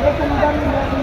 Recomendamos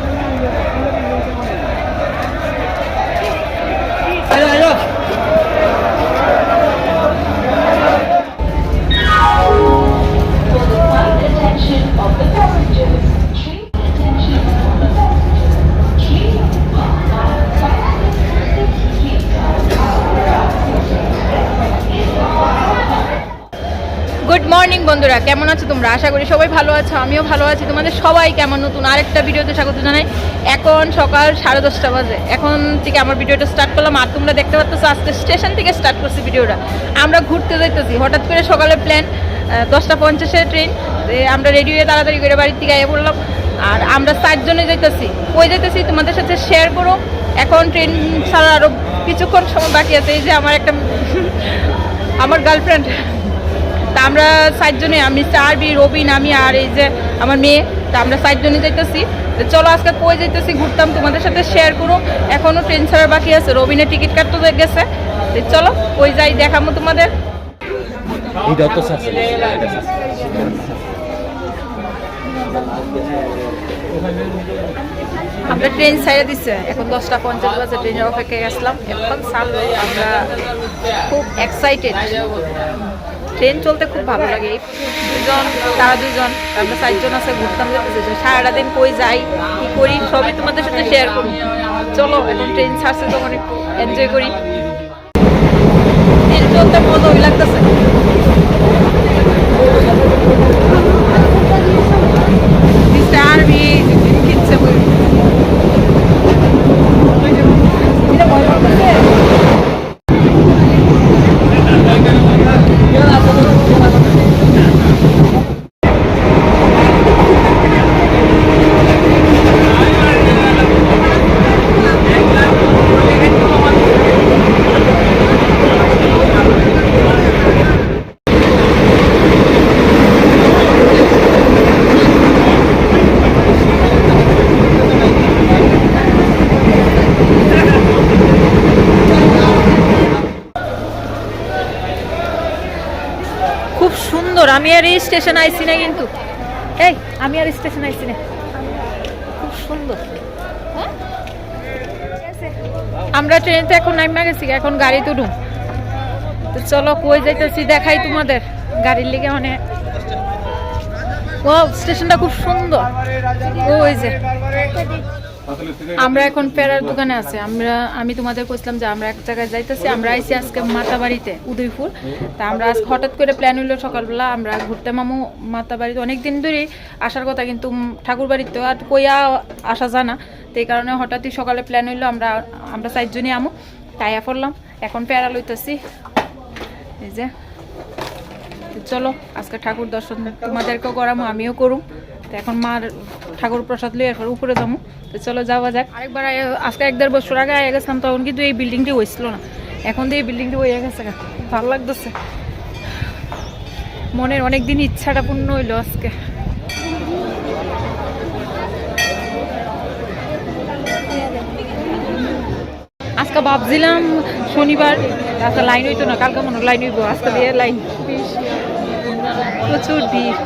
বন্ধুরা, কেমন আছো তোমরা? আশা করি সবাই ভালো আছো, আমিও ভালো আছি। তোমাদের সবাই কেমন? নতুন আরেকটা ভিডিওতে স্বাগত জানাই। এখন সকাল সাড়ে দশটা বাজে। এখন থেকে আমার ভিডিওটা স্টার্ট করলাম। আর তোমরা দেখতে পাচ্ছ আজকে স্টেশন থেকে স্টার্ট করছি ভিডিওটা। আমরা ঘুরতে যাইতেছি। হঠাৎ করে সকালে প্ল্যান দশটা পঞ্চাশের ট্রেন আমরা রেডি হয়ে তাড়াতাড়ি করে বাড়ির থেকে আগে পড়লাম। আর আমরা চারজনে যাইতেছি। কই যাইতেছি? তোমাদের সাথে শেয়ার করো। এখন ট্রেন ছাড়া আরও কিছুক্ষণ সময় বাকি আছে। এই যে আমার একটা, আমার গার্লফ্রেন্ড তা আমরা চারজনে আমি চারবি রবিন আমি আর এই যে আমার মেয়ে তা আমরা চারজনে যাইতেছি। তো চলো আজকে কই যাইতেছি ঘুরতাম তোমাদের সাথে শেয়ার করো। এখনও ট্রেন ছাড়ার বাকি আছে রবিনের টিকিট কাটতে গেছে। তো চলো কই যাই দেখাবো তোমাদের। আমরা ট্রেন ছেড়ে দিচ্ছে এখন দশটা পঞ্চাশ বাজে ট্রেনের অপেক্ষায় গেছিলাম। এখন ছাড়লো আমরা খুব এক্সাইটেড ট্রেন চলতে খুব ভালো লাগে। দুজন, তারা দুজন, আমরা চারজন আছে, ঘুরতাম যেতেছি সারাটা দিন কই যাই, কি করি, সবই তোমাদের সাথে শেয়ার করি। চলো, এখন ট্রেন ছাড়ছে তখন এনজয় করি ট্রেন চলতে মজা ওই লাগতেছে Mr. Arby, কিনছে বই এটা ভয় লাগতেছে খুব সুন্দর আমি আর এই স্টেশন আইছি না কিন্তু। এই, আমি আর স্টেশন আইছি না। খুব সুন্দর। হ্যাঁ? আমরা ট্রেনেতে এখন নাইমা গেছি, এখন গাড়ি তুলুম তো চলো, কই যাইতেছি, দেখাই তোমাদের। গাড়ির লিগে মানে ও স্টেশনটা খুব সুন্দর। ও ওই যে। আমরা এখন ফেরার দোকানে আছি। আমরা, আমি তোমাদের কইছিলাম যে আমরা এক জায়গায় যাইতেছি, আমরা আইছি আজকে মাতাবাড়িতে, উদয়পুর। তা আমরা আজ হঠাৎ করে প্ল্যান হইল সকালবেলা, আমরা ঘুরতে মামু মাতাবাড়িতে। অনেক দিন ধরেই আসার কথা, কিন্তু ঠাকুর বাড়িতে আর কইয়া আসা জানা তো এই কারণে হঠাৎই সকালে প্ল্যান হইল, আমরা আমরা চারজনই আমু, তাইয়া পড়লাম। এখন প্যারা লইতেছি। এই যে, চলো, আজকে ঠাকুর দর্শন তোমাদেরকেও করামো, আমিও করুম। তো এখন মার ঠাকুর প্রসাদ লই এরপর উপরে যাব তো চলো যাওয়া যাক। আরেকবার আজকে এক দেড় বছর আগে আগে গেছিলাম, তখন কিন্তু এই বিল্ডিংটি হয়েছিল না। এখন তো এই বিল্ডিংটি হয়ে গেছে। ভালো লাগতেছে। মনের অনেক দিন ইচ্ছাটা পূর্ণ হইল আজকে। আজকে ভাবছিলাম শনিবার, আজকে লাইন হইতো না, কালকে মনে লাইন হইব। আজকে দিয়ে লাইন প্রচুর ভিড়।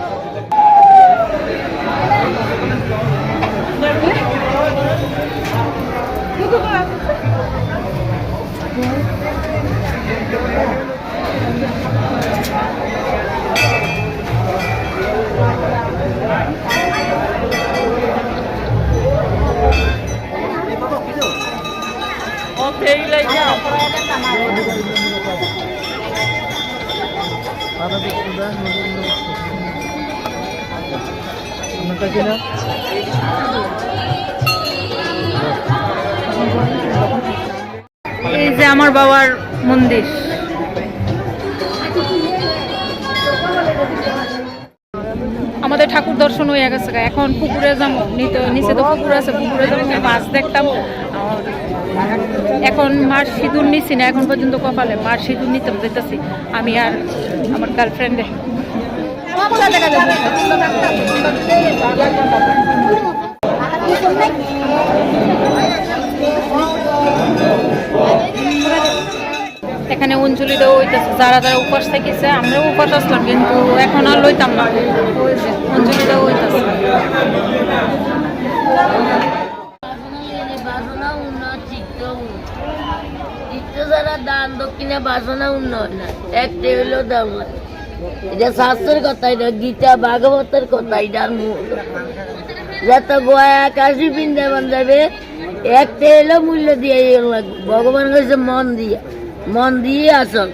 ફેરી લઈ જાઓ આપણે এই যে আমার বাবার মন্দির। আমাদের ঠাকুর দর্শন হয়ে গেছে এখন পুকুরে যাব। নিচে তো পুকুর আছে, পুকুরে যাব। মাছ দেখতাম। এখন মার সিঁদুর নিছি না, এখন পর্যন্ত কপালে মার সিঁদুর নিতে যেতেছি আমি আর আমার গার্লফ্রেন্ডে এখানে অঞ্জলিটাও হইতেছে, যারা যারা উপাস থাকিছে, আমরাও উপাস আসলাম, কিন্তু এখন আর লইতাম না। অঞ্জলিটাও হইতেছে। দান, দক্ষিণে কথা, এটা গীতা, ভাগবতের কথা যাবে মূল্য দিয়ে ভগবান কাছে মন দিয়া। মন দিয়ে আসল।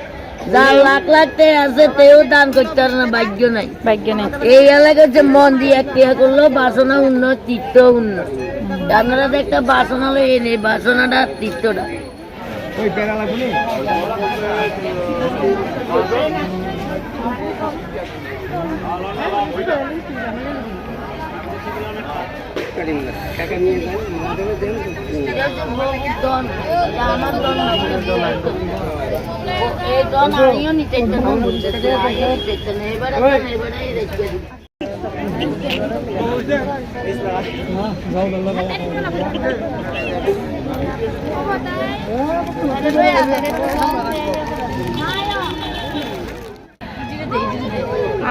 যার লাখ লাখ টাকা আছে তেও দান করতে পারে না ভাগ্য নাই। ভাগ্য নাই। এই এলাকায় যে মন দিয়ে একটা করল বাসনা উন্নত তীর্থ উন্নত। আপনারা একটা বাসনা লই এনে বাসনাটা তীর্থটা। এটা হচ্ছে বহু দন, এটা আমার দন না, এটা তোমার দন। এবারে দন, এবারেই রেখে দিই।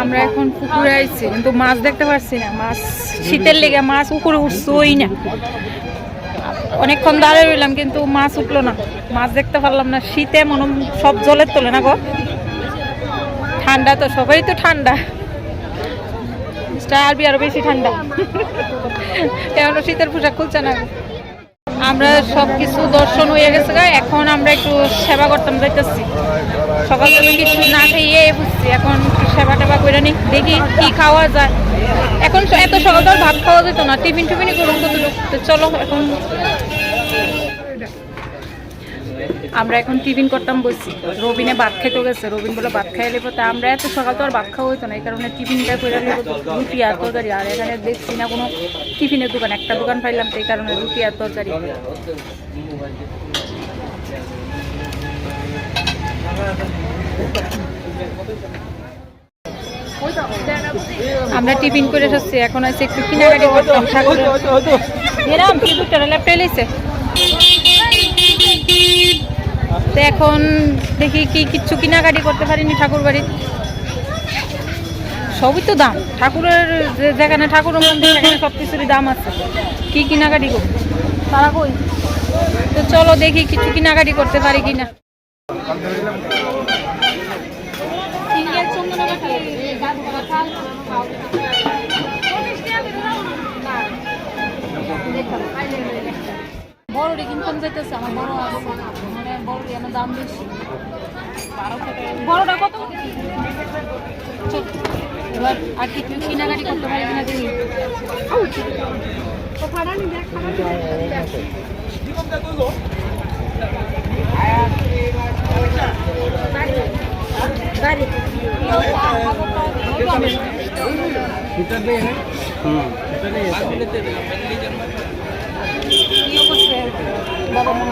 আমরা এখন পুকুরে আইছি, কিন্তু মাছ দেখতে পারছি না, মাছ শীতের লেগে মাছ উপরে উঠছোই না। অনেকক্ষণ দাঁড়িয়ে রইলাম, কিন্তু মাছ উঠল না। মাছ দেখতে পারলাম না, শীতে মনে সব জলের তোলে না গো। ঠান্ডা তো সবাই তো ঠান্ডা। আরবি আরও বেশি ঠান্ডা। এখনও শীতের পোশাক খুলছে না। আমরা সব কিছু দর্শন হয়ে গেছে এখন আমরা একটু সেবা করতাম যাইতেছি সকালবেলা কিছু না খেয়ে বুঝছি এখন সেবা টেবা করে নি দেখি কি খাওয়া যায়। এখন এত সকাল তো ভাত খাওয়া যেত না টিফিন টিফিনই করুন কত চলো, এখন আমরা এখন টিফিন করতাম বসছি রবিনে ভাত খাইতে গেছে। রবিন বলে ভাত খাই নেব তা? আমরা এত সকাল তো আর ভাত খাওয়া হইতো না এই কারণে টিফিনটা করে নেব রুটি আর তরকারি। আর এখানে দেখছি না কোনো টিফিনের দোকান একটা দোকান পাইলাম তো এই কারণে রুটি আর তরকারি। আমরা টিফিন করে এসেছি এখন আছে একটু কিনাকাটি করতাম ঠাকুরের এরাম দুটো ল্যাপটপ লইছে? তো এখন দেখি কি কিচ্ছু কেনাকাটি করতে পারিনি ঠাকুর বাড়ির সবই তো দাম। ঠাকুরের যেখানে ঠাকুরের মন্দির, সেখানে সব কিছুরই দাম আছে। কি কেনাকাটি করব? তারা কই? তো চলো দেখি কিছু কেনাকাটি করতে পারি কিনা। বড় কিনতাম যাইতেছে, আমার বড় বড় দাম বেশি। বড়টা কত? এবার আর কিছু কেনাকাটি করতে পারি কিনা দেখি। করছে, বাবা মা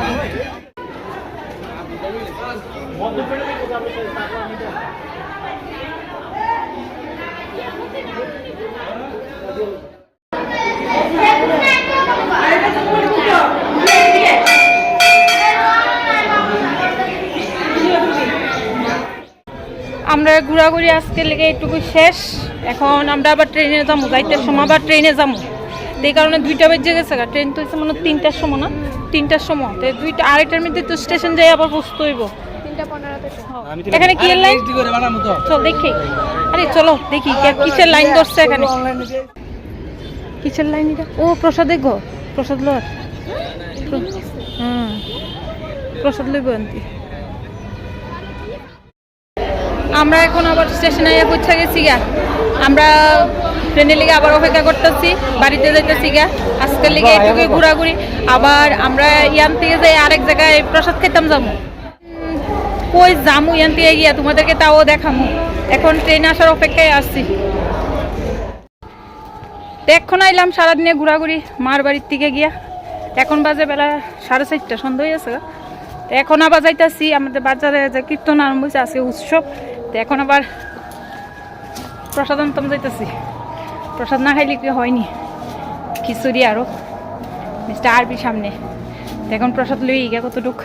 আমরা ঘোরাঘুরি আজকে লেগে একটুকু শেষ। এখন আমরা আবার ট্রেনে যাব, যাইতে সময় আবার ট্রেনে যাব। এই কারণে দুইটা বেজে গেছে গা। ট্রেন তো হচ্ছে মনে তিনটার সময় না? তিনটার সময়। তো দুইটা আড়াইটার মধ্যে তো স্টেশন যাই আবার বসতে হইব। এখানে কি লাইন চল দেখি। আরে চলো দেখি কিসের লাইন ধরছে এখানে। কিসের লাইন এটা? ও প্রসাদ গো। প্রসাদ লর হুম। প্রসাদ লইব আনতি। আমরা এখন আবার স্টেশনে পৌঁছে গেছি গা। আমরা ট্রেনের লিগে আবার অপেক্ষা করতেছি, বাড়িতে যাইতেছি গা আজকের লিগে একটু ঘোরাঘুরি। আবার আমরা ইয়ান থেকে যাই আরেক জায়গায় প্রসাদ খেতাম যাব। কই যামু ইয়ান থেকে গিয়া? তোমাদেরকে তাও দেখামু। এখন ট্রেন আসার অপেক্ষায় আসছি এখন আইলাম সারাদিনে ঘোরাঘুরি মার বাড়ির থেকে গিয়া। এখন বাজে বেলা সাড়ে চারটা, সন্ধ্যা হয়ে গেছে। তো এখন আবার যাইতাছি, আমাদের বাজারে যে কীর্তন আরম্ভ হয়েছে আজকে উৎসব। তো এখন আবার প্রসাদ আনতাম যাইতাছি। প্রসাদ না খাইলে কি হয়নি? খিচুড়ি আরও মিস্টার আরবি সামনে। এখন প্রসাদ লই গিয়া কতটুক?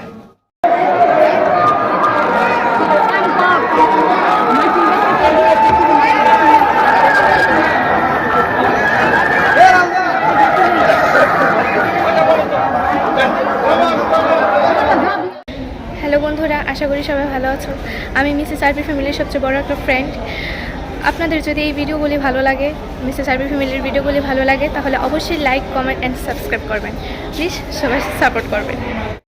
হ্যালো বন্ধুরা, আশা করি সবাই ভালো আছো। আমি মিসেস আরবি ফ্যামিলির সবচেয়ে বড় একটা ফ্রেন্ড আপনাদের যদি এই ভিডিওগুলি ভালো লাগে মিসেস আরবি ফ্যামিলির ভিডিওগুলি ভালো লাগে, তাহলে অবশ্যই লাইক, কমেন্ট অ্যান্ড সাবস্ক্রাইব করবেন। প্লিজ সবাই সাপোর্ট করবেন।